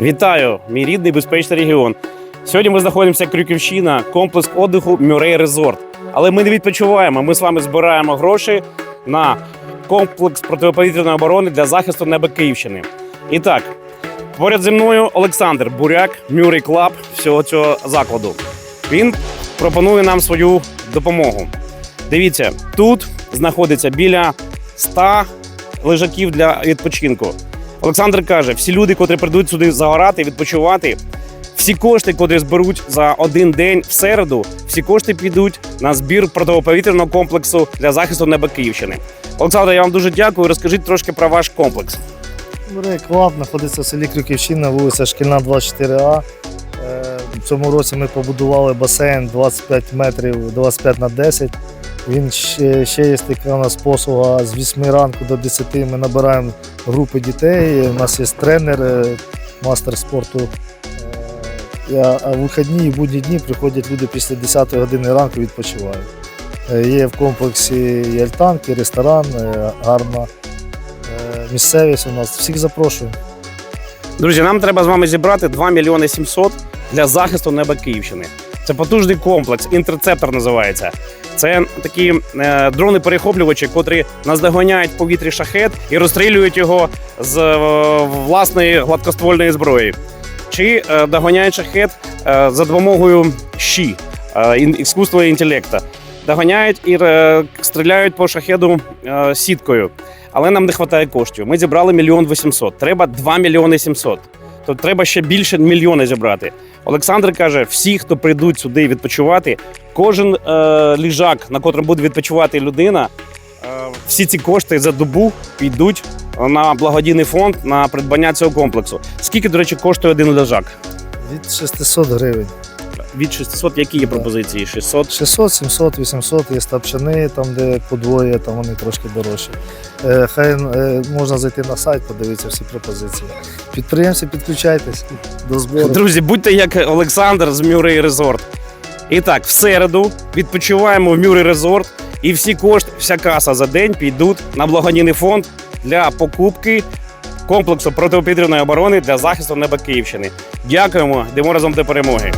Вітаю, мій рідний безпечний регіон. Сьогодні ми знаходимося Крюківщина, комплекс отдиху Мюрей Резорт. Але ми не відпочиваємо. Ми з вами збираємо гроші на комплекс протиповітряної оборони для захисту неба Київщини. І так, поряд зі мною Олександр Буряк, Мюрей Клаб всього цього закладу. Він пропонує нам свою допомогу. Дивіться, тут знаходиться біля 100 лежаків для відпочинку. Олександр каже: всі люди, котрі прийдуть сюди загорати, відпочивати, всі кошти, котрі зберуть за один день в середу, всі кошти підуть на збір протиповітряного комплексу для захисту неба Київщини. Олександр, я вам дуже дякую. Розкажіть трошки про ваш комплекс. Клаб знаходиться в селі Крюківщина, вулиця Шкільна, 24А. Е, В цьому році ми побудували басейн 25 метрів 25 на 10. Він ще, ще є така у нас послуга з 8 ранку до 10. Ми набираємо групи дітей. У нас є тренер, е, мастер спорту. Е, А в вихідні і будні дні приходять люди після 10 години ранку відпочивають. Е, Є в комплексі і ресторан, гарна місцевість у нас. Всіх запрошую. Друзі, нам треба з вами зібрати 2 мільйони 700 для захисту неба Київщини. Це потужний комплекс, інтерцептор називається. Це такі е, дрони-перехоплювачі, котрі наздоганяють в повітрі шахет і розстрілюють його з е, власної гладкоствольної зброї. Чи е, доганяють шахет е, за допомогою щі, е, іскусства інтелекта. Доганяють і е, стріляють по шахеду е, сіткою. Але нам не вистачає коштів. Ми зібрали мільйон вісімсот. Треба 2 мільйони сімсот. То треба ще більше мільйона зібрати. Олександр каже: всі, хто прийдуть сюди відпочивати, кожен е, ліжак, на котрому буде відпочивати людина, е, всі ці кошти за добу підуть на благодійний фонд на придбання цього комплексу. Скільки, до речі, коштує один ліжак? Від 600 гривень. Від 600, які є пропозиції? 600? 600, 700, 800, є стапчани, там де подвоє, там вони трошки дорожчі. Е, Хай е, можна зайти на сайт, подивитися всі пропозиції. Підприємці, підключайтесь до збору. Друзі, будьте як Олександр з Мюррей Резорт. І так, в середу відпочиваємо в Мюррей Резорт, і всі кошти, вся каса за день підуть на благодійний фонд для покупки комплексу протиповітряної оборони для захисту неба Київщини. Дякуємо, йдемо разом до перемоги.